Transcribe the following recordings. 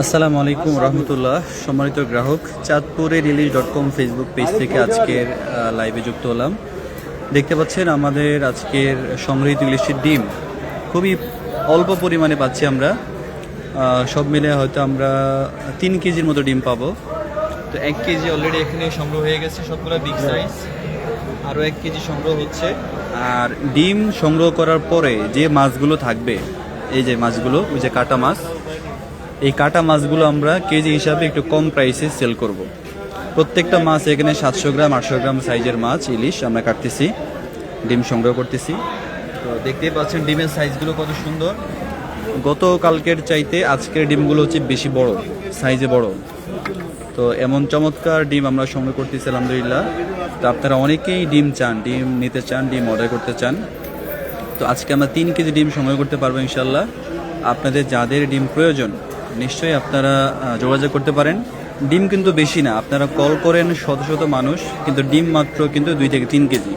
আসসালামু আলাইকুম রহমতুল্লাহ। সম্মানিত গ্রাহক, চাঁদপুরে release dot com Facebook page থেকে আজকের লাইভে যুক্ত হলাম। দেখতে পাচ্ছেন আমাদের আজকের সংগৃহীত ইলিশের ডিম। খুবই অল্প পরিমাণে পাচ্ছি আমরা। সব মিলে হয়তো আমরা তিন কেজির মতো ডিম পাবো। তো এক কেজি অলরেডি এখানে সংগ্রহ হয়ে গেছে সবগুলো বিগ সাইজ আরও এক কেজি সংগ্রহ হচ্ছে। আর ডিম সংগ্রহ করার পরে যে মাছগুলো থাকবে এই যে মাছগুলো ওই যে কাটা মাছ এই কাটা মাছগুলো আমরা কেজি হিসাবে একটু কম প্রাইসে সেল করব। প্রত্যেকটা মাছ এখানে সাতশো গ্রাম, আটশো গ্রাম সাইজের মাছ, ইলিশ আমরা কাটতেছি, ডিম সংগ্রহ করতেছি। তো দেখতেই পাচ্ছেন ডিমের সাইজগুলো কত সুন্দর। গত কালকের চাইতে আজকের ডিমগুলো হচ্ছে বেশি বড়, সাইজে বড়। তো এমন চমৎকার ডিম আমরা সংগ্রহ করতেছি, আলহামদুলিল্লাহ। তো আপনারা অনেকেই ডিম চান, ডিম নিতে চান, ডিম অর্ডার করতে চান। তো আজকে আমরা তিন কেজি ডিম সংগ্রহ করতে পারব ইনশাল্লাহ আপনাদের যাদের ডিম প্রয়োজন, নিশ্চয়ই আপনারা যোগাযোগ করতে পারেন। ডিম কিন্তু বেশি না। আপনারা কল করেন শত শত মানুষ, কিন্তু ডিম মাত্র কিন্তু দুই থেকে তিন কেজি।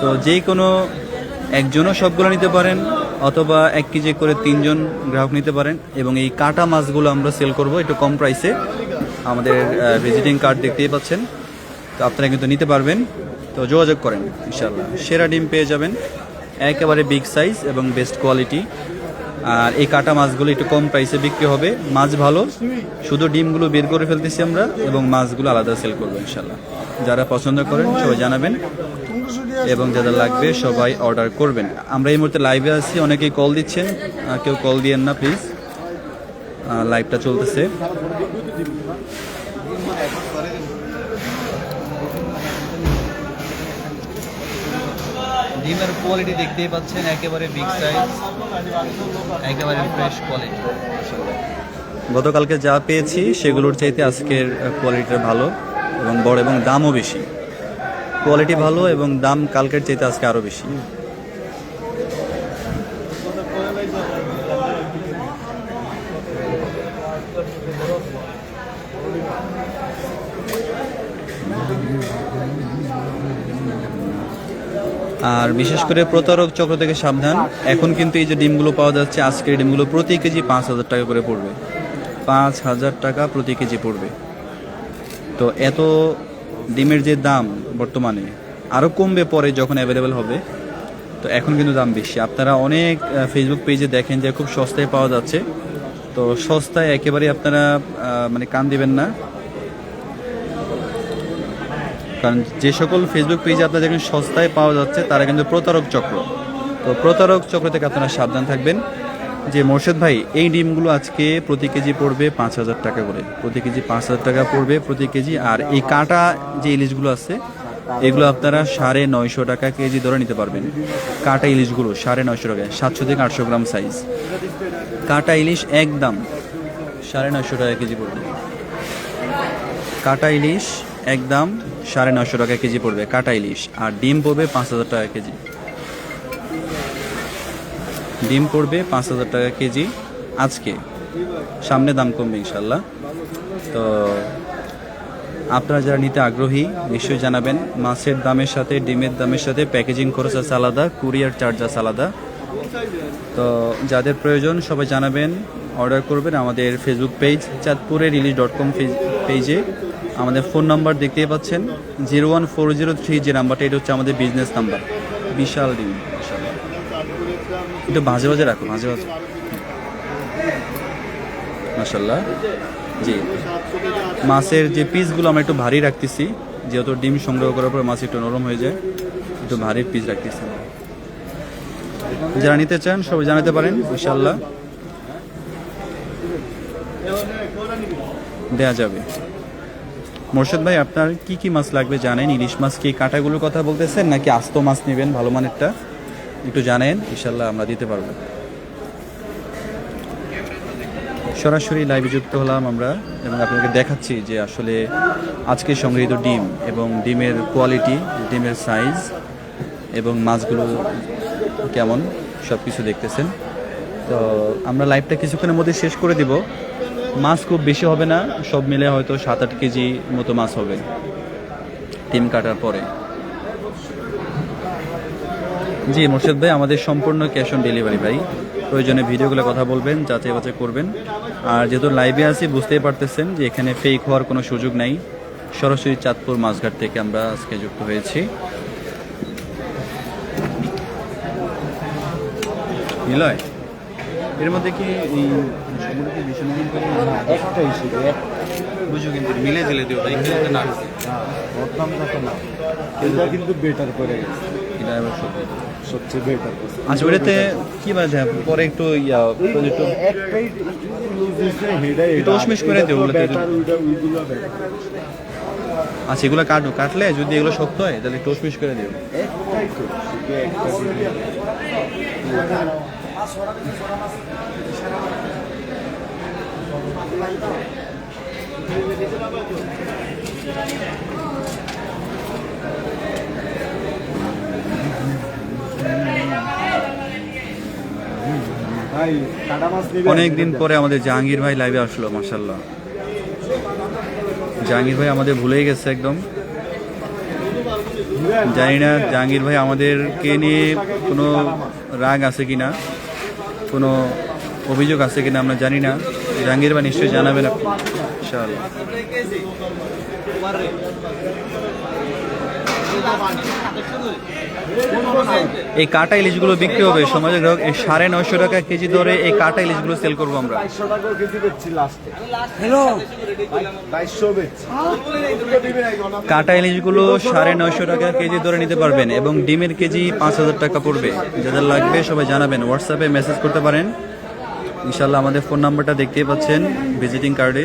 তো যে কোনো একজনও সবগুলো নিতে পারেন, অথবা এক কেজি করে তিনজন গ্রাহক নিতে পারেন, এবং এই কাটা মাছগুলো আমরা সেল করব একটু কম প্রাইসে আমাদের ভিজিটিং কার্ড দেখতেই পাচ্ছেন। তো আপনারা কিন্তু নিতে পারবেন। তো যোগাযোগ করেন ইনশাল্লাহ সেরা ডিম পেয়ে যাবেন। একেবারে বিগ সাইজ এবং বেস্ট কোয়ালিটি আর এই কাটা মাছগুলো একটু কম প্রাইসে বিক্রি হবে। মাছ ভালো, শুধু ডিমগুলো বের করে ফেলতেছি আমরা এবং মাছগুলো আলাদা সেল করব ইনশাল্লাহ যারা পছন্দ করেন সবাই জানাবেন এবং যারা লাগবে সবাই অর্ডার করবেন। আমরা এই মুহূর্তে লাইভে আছি, অনেকেই কল দিচ্ছেন কেউ কল দিয়েন না প্লিজ লাইভটা চলতেছে। ডিমের কোয়ালিটি দেখতেই পাচ্ছেন, একেবারে বিগ সাইজ একেবারে ফ্রেশ কোয়ালিটি গতকালকে যা পেয়েছি, সেগুলোর চাইতে আজকের কোয়ালিটিটা ভালো এবং বড় এবং দামও বেশি। কোয়ালিটি ভালো এবং দাম কালকের চাইতে আজকে আরও বেশি। আর বিশেষ করে প্রতারক চক্র থেকে সাবধান। এখন কিন্তু এই যে ডিমগুলো পাওয়া যাচ্ছে, আজকের ডিমগুলো প্রতি কেজি পাঁচ হাজার টাকা করে পড়বে। পাঁচ হাজার টাকা প্রতি কেজি পড়বে। তো এত ডিমের যে দাম বর্তমানে আরও কমবে পরে যখন অ্যাভেলেবেল হবে। তো এখন কিন্তু দাম বেশি। আপনারা অনেক ফেসবুক পেজে দেখেন যে খুব সস্তায় পাওয়া যাচ্ছে। তো সস্তায় একেবারে আপনারা মানে কান দিবেন না। কারণ যে সকল ফেসবুক পেজে আপনারা দেখেন সস্তায় পাওয়া যাচ্ছে, তারা কিন্তু প্রতারক চক্র। তো প্রতারক চক্র থেকে আপনারা সাবধান থাকবেন। যে মোর্শেদ ভাই, এই ডিমগুলো আজকে প্রতি কেজি পড়বে পাঁচ হাজার টাকা করে। প্রতি কেজি পাঁচ হাজার টাকা পড়বে প্রতি কেজি। আর এই কাটা যে ইলিশগুলো আছে, এগুলো আপনারা সাড়ে নয়শো টাকা কেজি ধরে নিতে পারবেন। কাটা ইলিশগুলো সাড়ে নয়শো টাকা সাতশো থেকে আটশো গ্রাম সাইজ কাটা ইলিশ একদম সাড়ে নয়শো টাকা কেজি পড়বে। কাটা ইলিশ একদম সাড়ে নশো টাকা কেজি পড়বে, কাটা ইলিশ। আর ডিম পড়বে পাঁচ হাজার টাকা কেজি। ডিম পড়বে পাঁচ হাজার টাকা কেজি আজকে। সামনে দাম কমবে ইনশাল্লাহ তো আপনারা যারা নিতে আগ্রহী, নিশ্চয়ই জানাবেন, মাছের দামের সাথে, ডিমের দামের সাথে প্যাকেজিং খরচ আছে আলাদা, কুরিয়ার চার্জ আছে আলাদা। তো যাদের প্রয়োজন, সবাই জানাবেন, অর্ডার করবেন আমাদের ফেসবুক পেজ চাঁদপুরের রিলিজ ডট কম পেজে আমাদের ফোন নাম্বার দেখতেই পাচ্ছেন, zero one four zero three যে নাম্বারটা, এটা হচ্ছে আমাদের বিজনেস নাম্বার। বিশাল ডিম একটু মাঝে মাঝে রাখো মাঝে মাঝে মাসাল্লাহ জি। মাছের যে পিসগুলো আমরা একটু ভারী রাখতেছি, যেহেতু ডিম সংগ্রহ করার পর মাছ একটু নরম হয়ে যায়, একটু ভারী পিস রাখতেছি। যারা নিতে চান, সবাই জানাতে পারেন ইনশাল্লাহ দেয়া যাবে। মোর্শেদ ভাই, আপনার কি কি মাছ লাগবে জানেন? ইলিশ মাছ কি কাঁটাগুলোর কথা বলতেছেন, নাকি আস্ত মাছ নেবেন ভালো মানেরটা? একটু জানেন ইনশাল্লাহ আমরা দিতে পারব। সরাসরি লাইভে যুক্ত হলাম আমরা, এবং আপনাকে দেখাচ্ছি যে আসলে আজকে সংগৃহীত ডিম এবং ডিমের কোয়ালিটি ডিমের সাইজ এবং মাছগুলো কেমন সব কিছু দেখতেছেন। তো আমরা লাইভটা কিছুক্ষণের মধ্যে শেষ করে দিব। মাছ খুব বেশি হবে না, সব মিলে হয়তো সাত আট কেজি মতো মাছ হবে টিম কাটার পরে। জি, মোর্শেদ ভাই, আমাদের সম্পূর্ণ ক্যাশ অন ডেলিভারি ভাই। প্রয়োজনে ভিডিওগুলো কথা বলবেন, যাচাই বাছাই করবেন। আর যেহেতু লাইভে আছি, বুঝতেই পারতেছেন যে এখানে ফেক হওয়ার কোনো সুযোগ নাই। সরাসরি চাঁদপুর মাছঘাট থেকে আমরা আজকে যুক্ত হয়েছি। নিলয় এর মধ্যে কি এই করে একটাই শুধু এক বুঝো কিন্তু মিলে দিলে দিও তাই খেলতে না বদনাম থাকে না। এটা কিন্তু বেটার করে গেছে। এটা এবার সত্যি। সবচেয়ে বেটার আচ্ছা ওটাতে কি বাজে? পরে একটু ইয়া একটু একটাই লুজ একটু উসমিস করে দিও ওগুলোতে। বেটার ওইটা ওইগুলো বেটার আচ্ছা এগুলো কাটো কাটলে যদি এগুলো শক্ত হয় তাহলে একটু করে দিও। একটাই তো একটা অনেকদিন পরে আমাদের জাহাঙ্গীর ভাই লাইভে আসলো মার্শাল্লাহ জাহাঙ্গীর ভাই আমাদের ভুলেই গেছে একদম। জানি না জাহাঙ্গীর ভাই আমাদেরকে নিয়ে কোনো রাগ আছে কিনা। কোনো অভিযোগ আছে কিনা আমরা জানি না। জাহাঙ্গীর ভাই নিশ্চয়ই জানাবেন আপনি। এই কাটা ইলিশগুলো বিক্রি হবে। সমাজের গ্রাহক এই সাড়ে নয়শো টাকা কেজি ধরে এই কাটা ইলিশগুলো সেল করব আমরা। বাইশশো টাকা কেজি বেচছি লাস্টে হ্যালো বাইশশো বেচছি। কাটা ইলিশগুলো সাড়ে নয়শো টাকা কেজি ধরে নিতে পারবেন এবং ডিমের কেজি পাঁচ হাজার টাকা পড়বে। যাদের লাগবে সবাই জানাবেন। হোয়াটসঅ্যাপে মেসেজ করতে পারেন। ইনশাল্লাহ আমাদের ফোন নাম্বারটা দেখতেই পাচ্ছেন। ভিজিটিং কার্ডে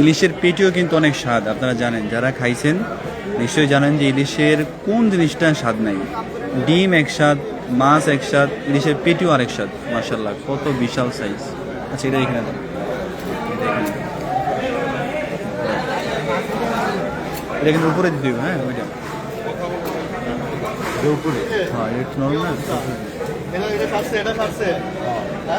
ইলিশের পেটিও কিন্তু অনেক স্বাদ আপনারা জানেন। যারা খাইছেন নিশ্চয়ই জানেন যে ইলিশের কোন জিনিসটা স্বাদ নাই। ডিম এক স্বাদ মাছ এক স্বাদ ইলিশের পেটিও আরেক স্বাদ মার্শাল্লাহ কত বিশাল সাইজ আচ্ছা এটা এখানে এটা কিন্তু উপরে দিতে হবে, হ্যাঁ ওইটা। উপরে? হ্যাঁ এটা একটু নরম না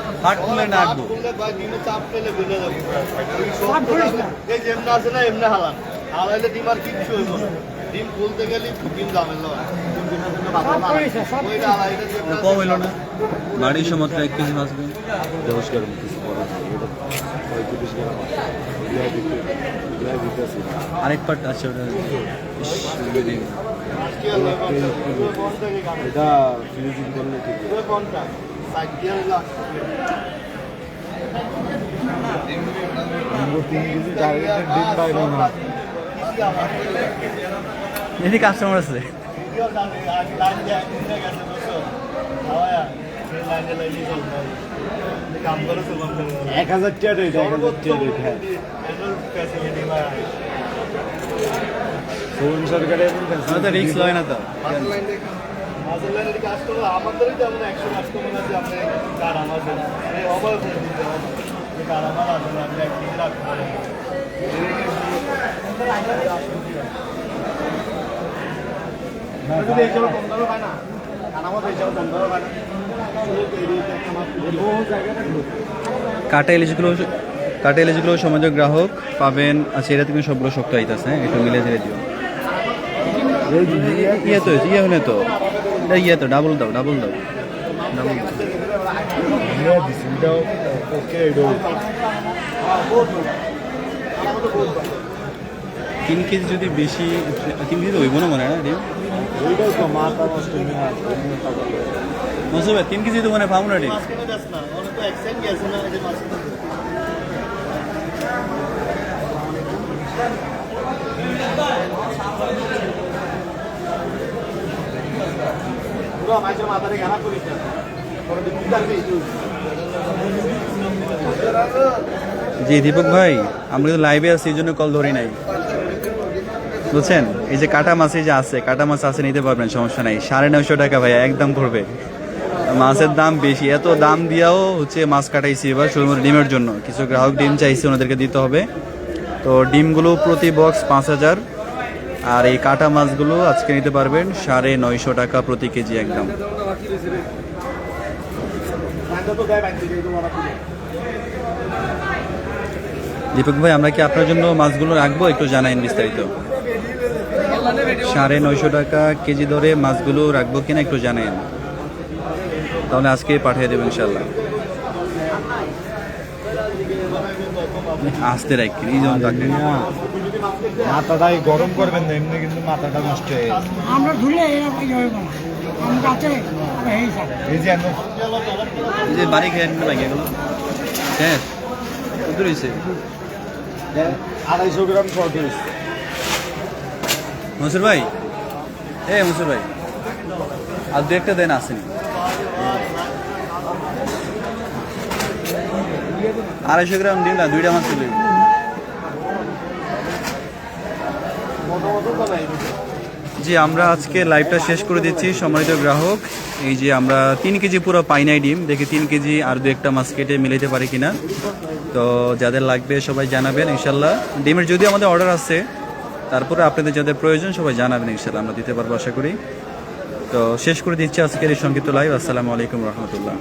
হাট খুলে না আঁকবো ডিম খুলতে গেলে ডিম দামের কম হইল না। বাড়ির সময় এক কেজি মাছ দিন। নমস্কার গ্রাম আরেক পার্ট আছে ওটা। এটা ফ্রিজিং করলে ঠিক। না এদিকে কাস্টমার আছে। এক হাজার টাকা রেট এক হাজার টাকা রেট হ্যাঁ সরকারের এমন আমরা তো। না তো আমাদেরই একশো আছে আপনি কার অবাক কার আমার রাখতে যদি এই কার আমাদের এই কম দামে পায় না বহু জায়গাটা ঢুকে কাটা ইলিশগুলো কাটা ইলিশগুলো সমাজের গ্রাহক পাবেন আচ্ছা এটা তুমি সবগুলো শক্ত আইতাছে হ্যাঁ? একটু মিলে ঝেড়ে দিও। ইয়ে তো ইয়ে হলে তো। এটা ইয়ে তো ডাবল দাও ডাবল দাও ডাবল দাও তিন কেজি যদি বেশি তিন কেজি হইব না মনে হয় তিন কেজি তো মনে পাবো না ডিম মাছ কিনে যাস না অনেক তো এক্সচেঞ্জ গেছে না এই যে মাছ কিনে যাস। পুরো জি, দীপক ভাই, আমরা তো লাইভে আছি, এই জন্য কল ধরি নাই। বুঝছেন? এই যে কাটা মাছ এই যে আছে, কাটা মাছ আছে, নিতে পারবেন, সমস্যা নাই। সাড়ে নয়শো টাকা ভাইয়া, একদম পড়বে। মাছের দাম বেশি, এত দাম দিয়াও হচ্ছে মাছ কাটাইছি এবার শুধুমাত্র ডিমের জন্য। কিছু গ্রাহক ডিম চাইছে, ওনাদেরকে দিতে হবে। তো ডিমগুলো প্রতি বক্স পাঁচ হাজার। আর এই কাটা মাছগুলো আজকে নিতে পারবেন সাড়ে নয়শো টাকা প্রতি কেজি একদম। দীপক ভাই আমরা কি আপনার জন্য মাছগুলো রাখব? একটু জানাইন বিস্তারিত। সাড়ে নয়শো টাকা কেজি ধরে মাছগুলো রাখব কিনা একটু জানাইন। তাহলে আজকে পাঠিয়ে দেবেন ইনশাল্লাহ আসতে রাখি এই মিয়া, মাথাটাই গরম করবেন না এমনি কিন্তু মাথাটা নষ্ট হয়ে আমরা ধুলে এই সব। এই যে এই যে বাড়ি খেয়ে এগুলো হ্যাঁ কত রয়েছে? আড়াইশো গ্রাম মনসুর ভাই? এ মনসুর ভাই। আর দু একটা দেন আসেনি। আড়াইশো গ্রাম দিন না দুইটা মাছ তুলে জি, আমরা আজকে লাইভটা শেষ করে দিচ্ছি সম্মানিত গ্রাহক। এই যে আমরা তিন কেজি পুরো পাইনাই ডিম, দেখি তিন কেজি আর দু একটা মাছ কেটে মিলাইতে পারি কিনা। তো যাদের লাগবে সবাই জানাবেন, ইনশাল্লাহ। ডিমের যদি আমাদের অর্ডার আছে তারপরে আপনাদের যাদের প্রয়োজন সবাই জানাবেন, ইনশাল্লাহ। আমরা দিতে পারব, আশা করি। তো শেষ করে দিচ্ছি আজকের এই সংক্ষিপ্ত লাইভ আসসালামু আলাইকুম রহমতুল্লাহ।